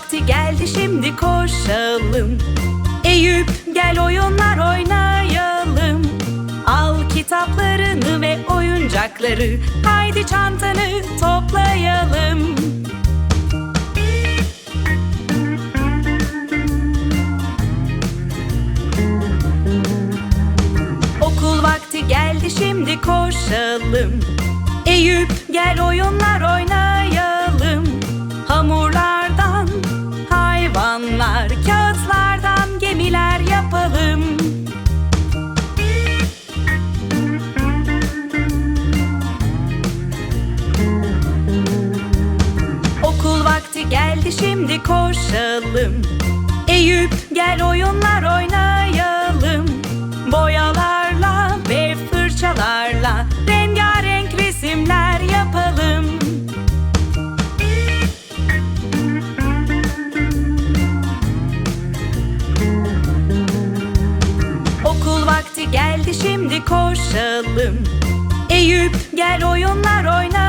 vakti geldi şimdi koşalım. Eyüp gel oyunlar oynayalım. Al kitaplarını ve oyuncakları Haydi çantanı toplayalım. Okul vakti geldi şimdi koşalım. Eyüp geldi şimdi koşalım. Eyüp gel oyunlar oynayalım. Boyalarla ve fırçalarla Rengarenk resimler yapalım. Okul vakti geldi şimdi koşalım. Eyüp gel oyunlar oynayalım